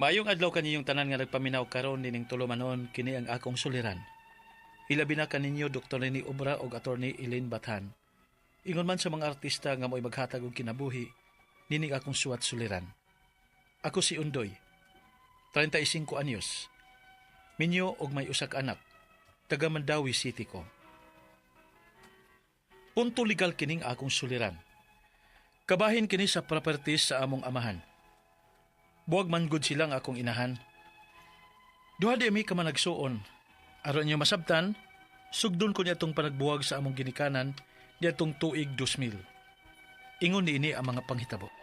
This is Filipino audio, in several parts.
Maayong adlaw kaniyong tanan nga nagpaminaw karon dining tulumanon kini ang akong suliran. Ilabi na kaninyo Dr. Lenny Obra og Attorney Elaine Bathan. Ingon man sa mga artista nga mo'y maghatag og kinabuhi, nining akong suwat suliran. Ako si Undoy, 35 anyos. Minyo og may usak anak, taga Mandawi City ko. Punto legal kining akong suliran. Kabahin kini sa properties sa among amahan. Buwag man silang akong inahan. Duha di mi ka man. Aron niyo masabtan, sugdon ko niya tong panagbuwag sa among ginikanan niya tuig 2000. Ingon ni ini ang mga panghitabo.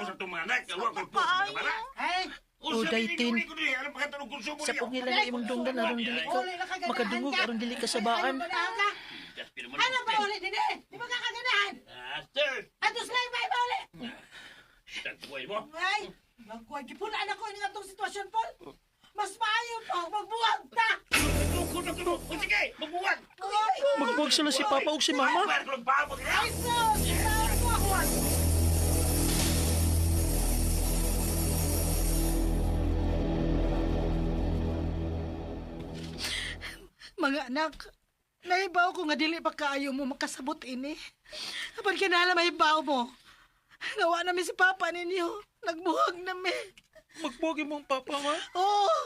Mo sa itong mga anak. Huwag ko po sa mga bala. Ay, O. Ano katulong konsumo Sa niyo? pungila na imong dunggan aron dili ka makadungog ka. aron dili ka Ay, sabaan. Ano ba? Ano uli eh? Di ba kakaganahan? Ah, sir! Atos lang ba ba uli? Tagpuay mo. Ay, magkuhay. Gipunaan ako yung atong sitwasyon, Paul. Mas maayo pa magbuwag ta. Tukod na kuno. O sige, magbuwag. Magbuwag sila si Papa ug si Mama. Ko. Ay, sus! Mga anak, naibaw ko nga dili pa kaayo mo makasabot ini. Apan kinala maibaw mo. Nawa namin si Papa ninyo. Nagbuhag namin. Magbuwag imong Papa ma. Oo.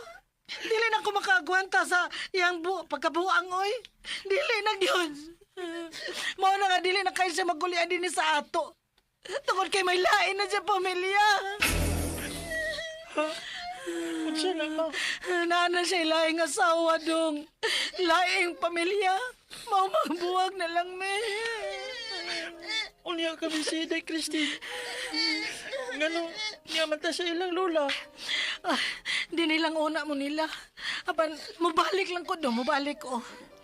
Dili na ko makagwanta sa iyang bu pagkabuang oy. Dili na gyud. Mao na nga dili na kayo siya magulian din sa ato. Tungod kay may lain na siya pamilya. Unsa na ma? Nana siya laing asawa dong. Laing pamilya. Mao magbuwag na lang me. Unya kami si Day Christine. Ngano, niya man ta sa ilang lola. Ah, di nilang una mo nila. Apan, mubalik lang ko do, mubalik ko.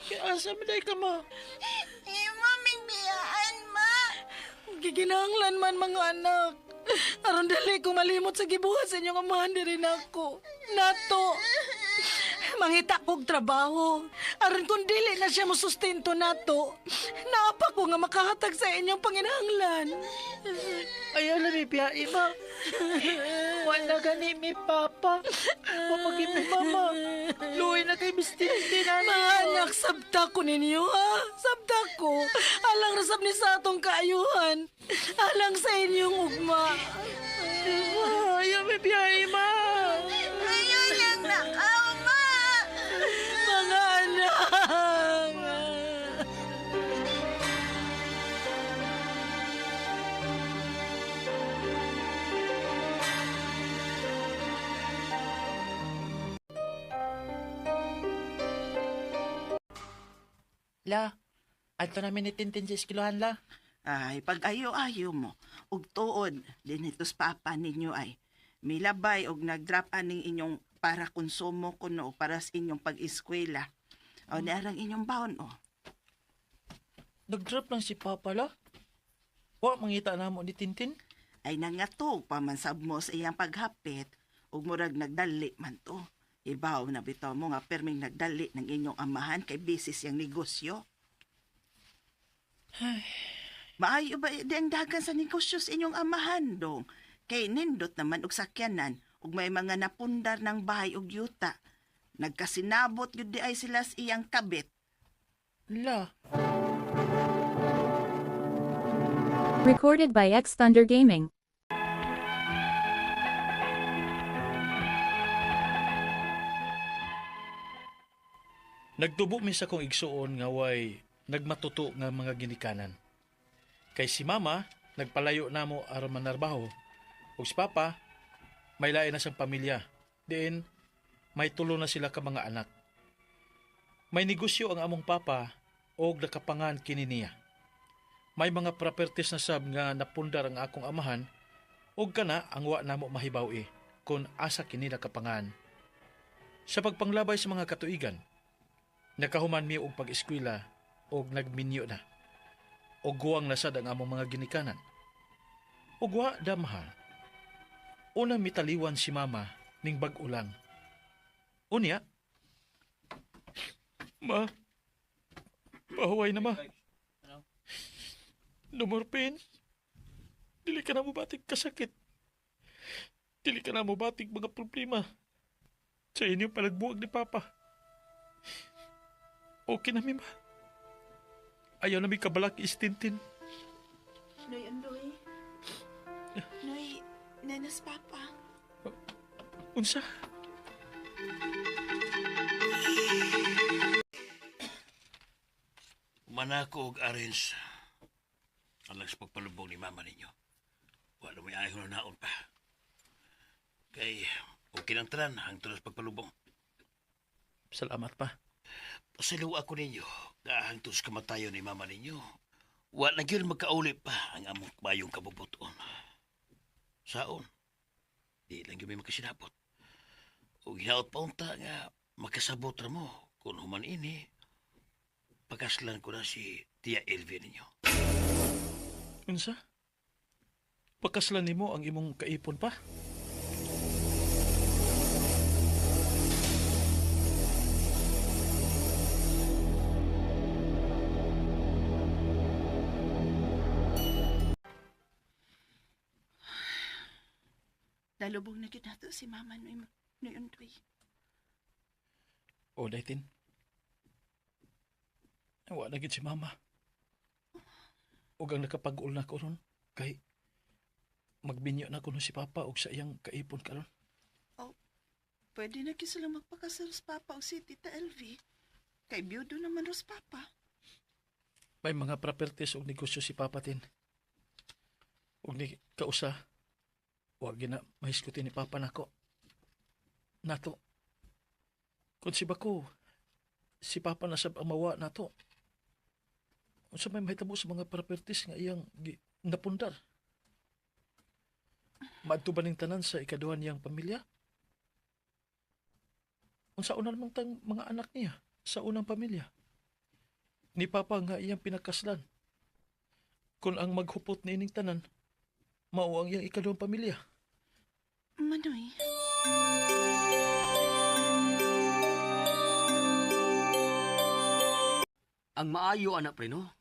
Kaya asa day ka ma? Imo biyaan ma. Giginahanglan man mga anak. Aron dali ko malimot sa gibuhat sa inyong amahan diri nako. Nato. Mangita kog trabaho. Aron kung dili na siya musustento nato. Naapa ko nga makahatag sa inyong panginahanglan. Ayaw na mi piyai ma. Wala gani mi Papa. Papagi mi Mama. Luoy na kay mistinti na Mga anak, sabta ko ninyo ha. Sabta ko. Alang rasab ni sa atong kaayuhan. Alang sa inyong ugma. Ayaw mi piyai ma. La, ato namin ni Tintin sa eskilohan la. Ay, pag ayo-ayo mo, ug tuod, dinitos papa ninyo ay, milabay og nag-drop aning inyong para konsumo kuno para sa inyong pag-eskwela. O narang inyong baon o. Nag-drop lang si Papa la. Wa mangita na mo ni Tintin. Ay nangatog pa man sab mo sa iyang paghapit ug murag nagdali man to. Ibaw na bitaw mo nga perming nagdali ng inyong amahan kay bisis yang negosyo. Maayo ba di ang dagan sa negosyo sa inyong amahan dong? Kay nindot naman og sakyanan ug may mga napundar ng bahay ug yuta. Nagkasinabot yun di ay sila sa iyang kabit. La, Recorded by X Thunder Gaming. Nagtubo mi sa kong igsuon nga way nagmatuto nga mga ginikanan. Kay si mama, nagpalayo na mo aron manarbaho. Ug si papa, may lain na siyang pamilya. Diin, may tulo na sila ka mga anak. May negosyo ang among papa og nakapangan kini niya. May mga properties na sab nga napundar ang akong amahan ug kana ang wa namo mahibaw-i kung asa kini nakapangan. Sa pagpanglabay sa mga katuigan, Nakahuman mi og pag-eskwela og nagminyo na. Og guwang na sad ang among mga ginikanan. Ug wa damha. Una mitaliwan si mama ning bag-ulang. Unya, Ma, pahuway na ma. Numorpin, dili ka na mo batik kasakit. Dili ka na mo batik mga problema. Sa inyong palagbuwag ni Papa. Okay na mi ma. Ayaw na mi kabalak istintin. Noy, Andoy. Noy, nanas papa. Unsa? Manako og arrange. Alas pagpalubog ni mama ninyo. Wala may ayaw na naon pa. Kay, okay lang tanan ang tulas pagpalubong. Salamat pa. Pasaliw ako ninyo, kahangtos kamatayo ni mama ninyo. Wala na gyud magkauli pa ang among mayong kabubuton. Saon? Di lang gyud may makasinabot. O ginaot pa unta nga makasabot ra mo kung human ini pagkaslan ko na si Tia Elvie ninyo. Unsa? Pakaslan nimo ang imong kaipon pa? Dalubog na gyud nato si mama noy, noy Andoy. O, daytin. Wa na si mama. Ug ang nakapag-ul na ko ron, kay magbinyo na kuno si Papa og sa iyang kaipon karon. Pwede na kisila magpakasal sa papa o si Tita Elvie. Kay biyudo naman ros papa. May mga properties og negosyo si Papa tin. Ug ni kausa, wa gina mahiskutin ni Papa nako. Nato. Kung si Bako, si Papa na sab ang mawa nato. Unsa may mahitabo sa mga properties nga iyang napundar? Maadto ba ning tanan sa ikaduhan niyang pamilya? Unsa una namang tang mga anak niya sa unang pamilya? ni Papa nga iyang pinakaslan. Kung ang maghupot ni ining tanan, mao ang iyang ikaduhang pamilya. Manoy, Ang maayo anak pre no.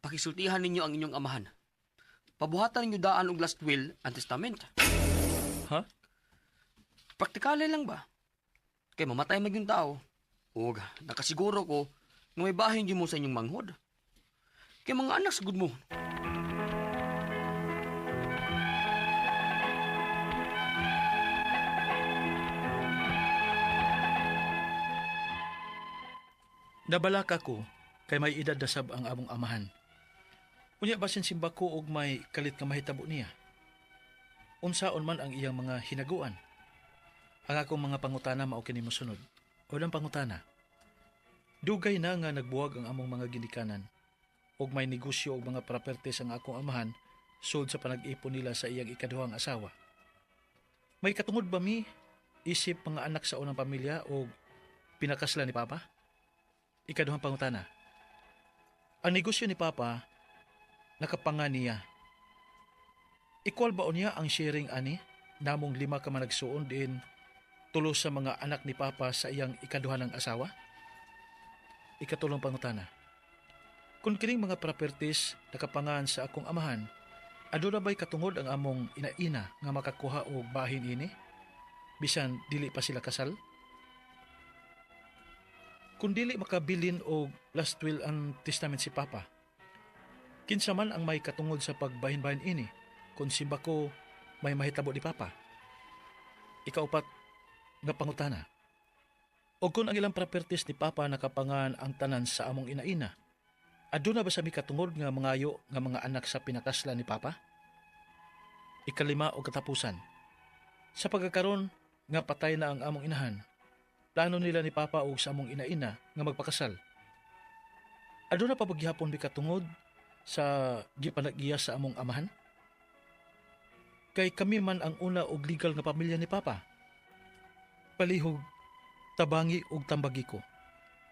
Pakisultihan ninyo ang inyong amahan. Pabuhatan ninyo daan og last will and testament. Ha? Praktikali lang ba? Kay mamatay mag yung tao. Ug nakasiguro ko nga may bahin mo sa inyong manghod. Kay mga anak sagud mo. Nabalaka ko kay may edad na sab ang among amahan. Unya basin simba ko og may kalit nga mahitabo niya. Unsaon man ang iyang mga hinaguan. Ang akong mga pangutana mao kini mosunod. Unang pangutana. Dugay na nga nagbuwag ang among mga ginikanan og may negosyo og mga properties ang akong amahan sud sa panag-ipon nila sa iyang ikaduhang asawa. May katungod ba mi isip mga anak sa unang pamilya o pinakasla ni Papa? Ikaduhang pangutana. Ang negosyo ni Papa, nakapanga niya. Equal ba niya ang sharing ani? Namong lima ka man nagsuon din tulo sa mga anak ni Papa sa iyang ikaduhan ng asawa? Ikatulong pangutana. Kung kining mga properties nakapangan sa akong amahan, ado na ba'y katungod ang among inaina nga makakuha og bahin ini? Bisan dili pa sila kasal? Kung dili makabilin og last will and testament si Papa. Kinsa man ang may katungod sa pagbahin-bahin ini kung simba ko may mahitabo ni Papa. Ikaupat nga pangutana. O kung ang ilang properties ni Papa nakapangan ang tanan sa among inaina, aduna ba sa mi katungod nga mangayo nga mga anak sa pinakasla ni Papa? Ikalima o katapusan. Sa pagkakaroon nga patay na ang among inahan, plano nila ni Papa o sa among inaina nga magpakasal. Ado na pa paghihapon bi katungod sa gipanagiya sa among amahan? Kay kami man ang una og legal nga pamilya ni Papa. Palihog, tabangi og tambagi ko.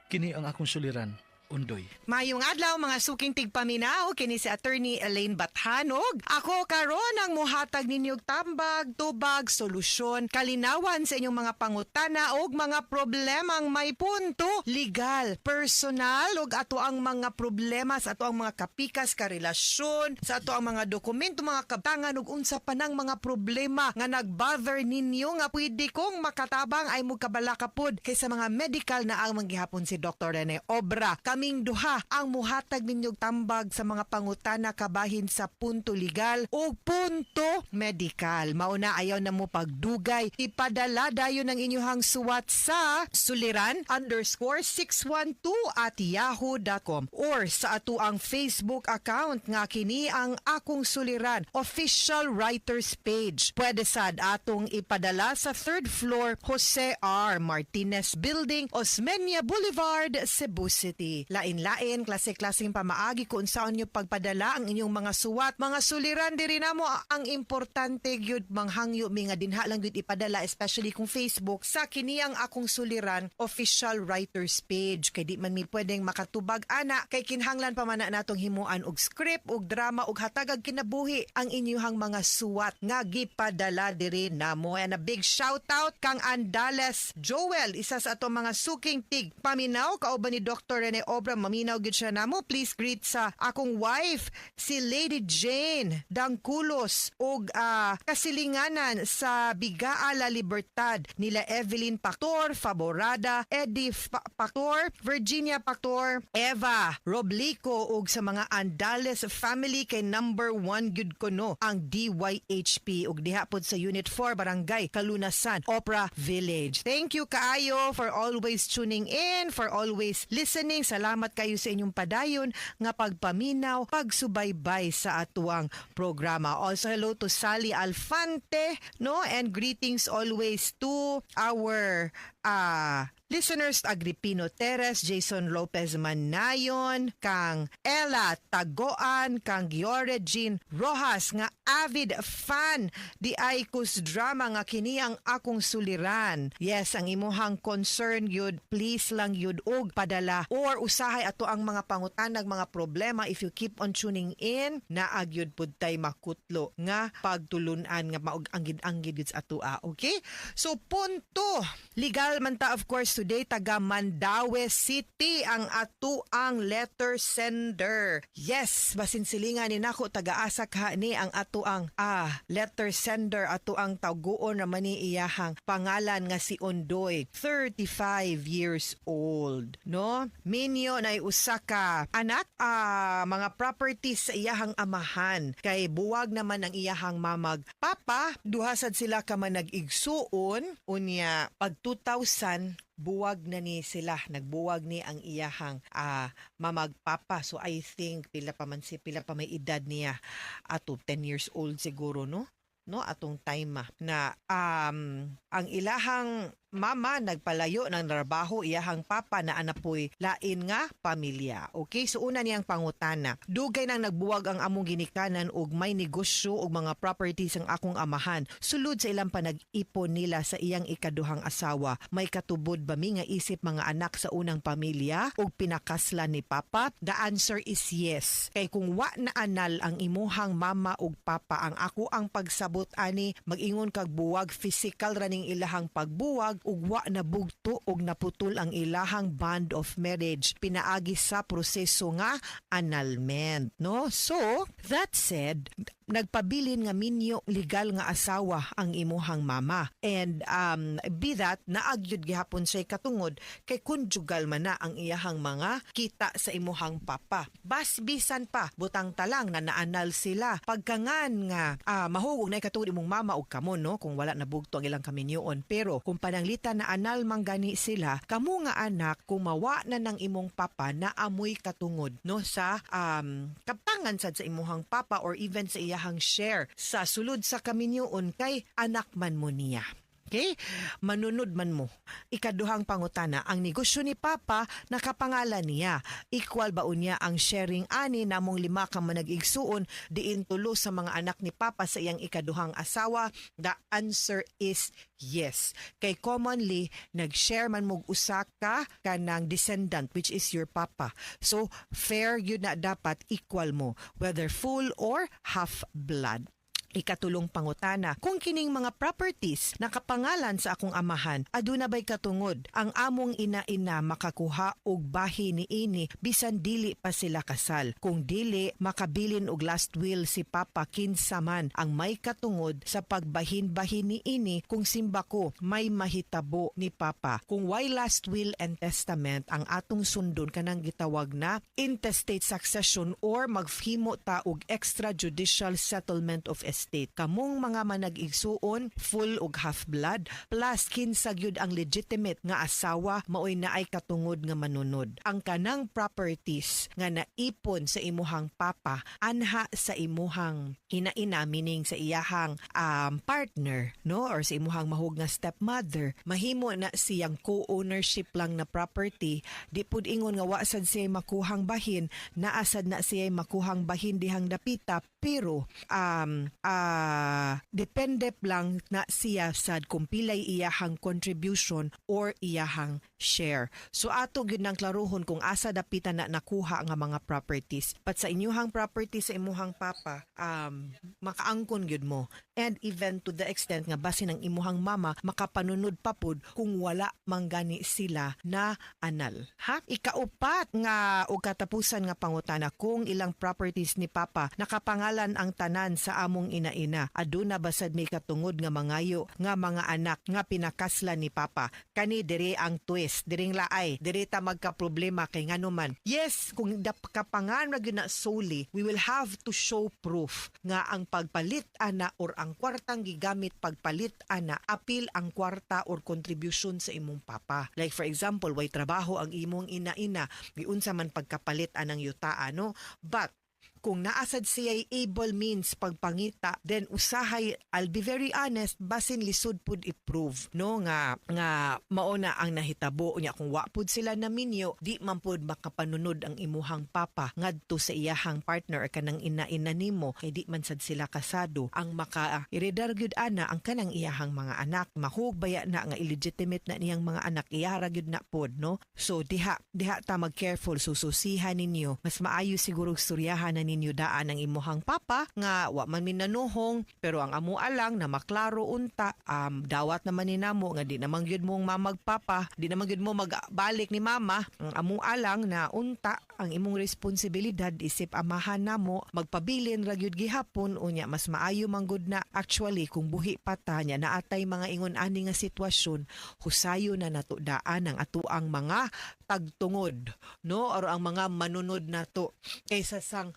Kini ang akong suliran Undoy. Mayong adlaw mga suking tigpaminaw kini si attorney Elaine Bathanog. Ako karon ang muhatag ninyog tambag, tubag, solusyon, kalinawan sa inyong mga pangutana ug mga problemang may punto, legal, personal ug ato ang mga problema sa ato ang mga kapikas ka relasyon, sa ato ang mga dokumento, mga kabtangan ug unsa pa nang mga problema nga nagbother ninyo nga pwede kong makatabang ay mugkabala kapod kaysa mga medical na ang manggihapon si Dr. Rene Obra. Kaming duha ang muhatag ninyog tambag sa mga pangutana kabahin sa punto legal o punto medical. Mauna ayaw na mo pagdugay. Ipadala dayon ng inyong suwat sa suliran underscore 612 at yahoo.com or sa ato ang Facebook account nga kini ang akong suliran official writers page. Pwede sad atong ipadala sa third floor Jose R. Martinez Building, Osmeña Boulevard, Cebu City. Lain-lain, klase-klaseng pamaagi kung saan nyo pagpadala ang inyong mga suwat. Mga suliran diri na mo ang importante gyud manghangyo mi nga dinha lang gyud ipadala especially kung Facebook sa kini ang akong suliran official writers page kay di man mi pwedeng makatubag ana kay kinhanglan pa man na natong himuan og script og drama og hatagag kinabuhi ang inyong mga suwat nga gipadala diri namo and a big shout out kang Andales Joel isa sa ato mga suking tig paminaw kauban ni Dr. Rene Obra maminaw gid siya namo please greet sa akong wife si Lady Jane Dangkulos og ah, kasilinganan sa Bigaala Libertad nila Evelyn Pactor Faborada Pa- Pactor Virginia Pactor Eva Roblico ug sa mga Andales family kay number one gud ko no ang DYHP ug diha pod sa Unit 4 Barangay Kalunasan Opera Village. Thank you kaayo for always tuning in, for always listening. Salamat kayo sa inyong padayon nga pagpaminaw, pagsubaybay sa atuang programa. Also hello to Sally Alfante, no? And greetings always to our ah Listeners Agripino Teres, Jason Lopez Manayon, kang Ella Tagoan, kang Giore Jean Rojas nga avid fan di Aikus drama nga kini ang akong suliran. Yes, ang imuhang concern yud, please lang yud og padala or usahay ato ang mga pangutanag mga problema if you keep on tuning in naag yud pud tay makutlo nga pagtulunan nga maog anggid anggid sa atoa. Okay? So punto legal man ta of course today taga Mandaue City ang ato ang letter sender. Yes, basin silingan ni nako taga asa ka ni ang ato ang ah letter sender ato ang taguon naman ni iyahang pangalan nga si Ondoy, 35 years old, no? Minyo na usa ka anak ah mga properties sa iyahang amahan kay buwag naman ang iyahang mamag papa duhasad sila ka man nag-igsuon unya pag 2000 buwag na ni sila nagbuwag ni ang iyahang ah, mamagpapa. So I think pila pa man si pila pa may edad niya. Ato 10 years old siguro no? No atong time ah, na um ang ilahang mama nagpalayo ng trabaho iyahang papa na anapoy lain nga pamilya. Okay, so una niyang pangutana. Dugay nang nagbuwag ang among ginikanan og may negosyo og mga properties ang akong amahan. Sulod sa ilang panag-ipon nila sa iyang ikaduhang asawa, may katubod ba mi nga isip mga anak sa unang pamilya og pinakaslan ni papa? The answer is yes. Kay kung wa na anal ang imuhang mama ug papa ang ako ang pagsabot ani mag-ingon kag buwag physical raning ilahang pagbuwag ug wa na bugto ug naputol ang ilahang bond of marriage. Pinaagi sa proseso nga annulment no? So that said nagpabilin nga minyo legal nga asawa ang imuhang mama. And um be that naagyud gihapon siya katungod kay conjugal man na ang iyahang mga kita sa imuhang papa. Bas bisan pa butang talang na naanal sila. Pagkangan nga ah, mahugog na katungod imong mama og kamo no? Kung wala na bugto ang ilang kaminyoon. Pero kung pananglitan na anal man gani sila kamo nga anak kung mawa na ng imong papa na amoy katungod no? Sa um kaptangan sa imuhang papa or even sa iyahang share sa sulod sa kaminyoon kay anak man mo niya. Okay? Manunod man mo. Ikaduhang pangutana, ang negosyo ni Papa nakapangalan niya. Equal ba unya ang sharing ani namong lima ka manag-igsuon diin tulo sa mga anak ni Papa sa iyang ikaduhang asawa? The answer is yes. Kay commonly nag-share man mog usa ka kanang descendant which is your papa. So fair yun na dapat equal mo whether full or half blood. Ikatulong pangutana, kung kining mga properties nakapangalan sa akong amahan, aduna ba'y katungod ang among ina-ina makakuha og bahi ni ini bisan dili pa sila kasal. Kung dili, makabilin og last will si Papa kinsa man ang may katungod sa pagbahin-bahin ni ini kung simba ko may mahitabo ni Papa. Kung why last will and testament ang atong sundon kanang gitawag na intestate succession or maghimo ta og extrajudicial settlement of. Kamong mga manag-igsuon, full og half blood, plus kinsa gyud ang legitimate nga asawa maoy naay katungod nga manunod. Ang kanang properties nga naipon sa imuhang papa anha sa imuhang ina-ina meaning sa iyahang um, partner no? Or sa imuhang mahug nga stepmother mahimo na siyang co-ownership lang na property. Di pud ingon nga wa sad siya makuhang bahin naasad na siya makuhang bahin dihang dapita pero um ah depende lang na siya sad kung pilay iyahang contribution or iyahang share. So ato gyud nang klaruhon kung asa dapitan na nakuha nga mga properties. But sa inyuhang property sa imuhang papa, um, makaangkon gyud mo. And even to the extent nga basin ang imuhang mama makapanunod pa pud kung wala manggani sila na anal. Ha? Ikaupat nga o katapusan nga pangutana kung ilang properties ni papa nakapangalan ang tanan sa among ina-ina. Aduna basad may katungod nga mangayo nga mga anak nga pinakasla ni papa. Kani dire ang twist, diring laay, dire ta magka-problema kay nganuman. Yes, kung kapangan ra na solely, we will have to show proof nga ang pagpalit ana or ang kwartang gigamit pagpalit ana apil ang kwarta or contribution sa imong papa. Like for example, way trabaho ang imong ina-ina, giunsa man pagkapalit anang yuta ano, but kung naasad siya able means pagpangita then usahay I'll be very honest basin lisod pud i-prove no? Nga nga mao na ang nahitabo. Niya kung wa pud sila na minyo di man pud makapanunod ang imuhang papa ngadto sa iyahang partner kanang ina-ina nimo kay di man sad sila kasado. Ang maka iredar gyud ana ang kanang iyahang mga anak. Mahugbaya na nga illegitimate na niyang mga anak iyara gyud na pod no? So diha diha ta mag careful sususihan ninyo. Mas maayo siguro suryahan na ninyo daan ang imuhang papa nga wa man minanuhong pero ang amo alang na maklaro unta um, dawat naman ni namo nga di naman gyud mong mamagpapa di naman gyud mo magbalik ni mama. Ang amo alang na unta ang imong responsibilidad isip amahan namo magpabilin ra gyud gihapon unya mas maayo manggod na. Actually kung buhi pa ta nya naatay mga ingon ani nga sitwasyon husayo na nato daan ang atuang mga tagtungod no? Or ang mga manunod nato kaysa sang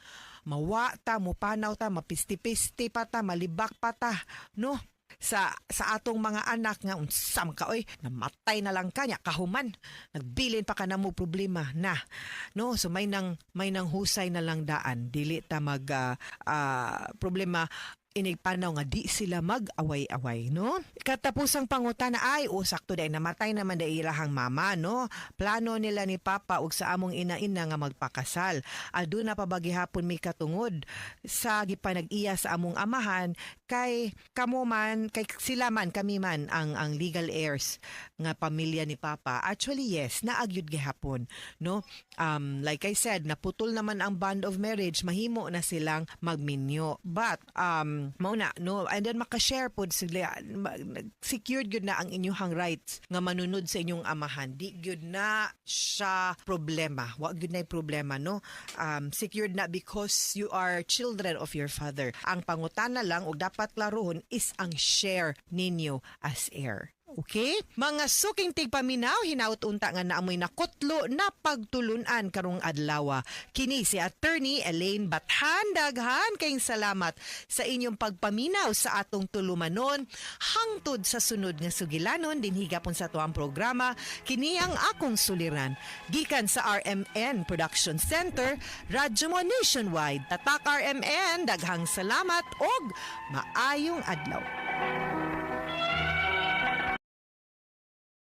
mawa ta, mupanaw ta, mapisti-pisti pa ta, malibak pa ta, no? sa sa atong mga anak nga unsam ka oy namatay na lang kanya kahuman. Nagbilin pa ka na mo problema na no? So may nang may nang husay na lang daan. Dili ta mag ah, ah, problema inigpanaw nga di sila mag-away-away, no? Katapusang pangutana ay, o sakto dahil namatay naman dahil ilahang mama, no? Plano nila ni Papa ug sa among ina-ina nga magpakasal. Aduna pa bagihapon may katungod sa gipanag-iya sa among amahan kay kamo man, kay sila man, kami man ang ang legal heirs nga pamilya ni Papa. Actually, yes, naagyud gihapon, no? Um, like I said, naputol naman ang bond of marriage, mahimo na silang magminyo. But, um, mao na, no? And then makashare pod sila, secured gyud na ang inyong rights nga manunod sa inyong amahan. Di gyud na siya problema. Wa gyud na problema, no? Um, secured na because you are children of your father. Ang pangutana lang, o dapat klarohon, is ang share ninyo as heir. Okay? Mga suking tigpaminaw, hinaut unta nga naamoy nakutlo na pagtulunan karong adlaw. Kini si Attorney Elaine Bathan. Daghan kayong salamat sa inyong pagpaminaw sa atong tulumanon. Hangtod sa sunod nga sugilanon, din higapon sa tuang programa, kini ang akong suliran. Gikan sa RMN Production Center, Radyo mo Nationwide. Tatak RMN, daghang salamat og maayong adlaw.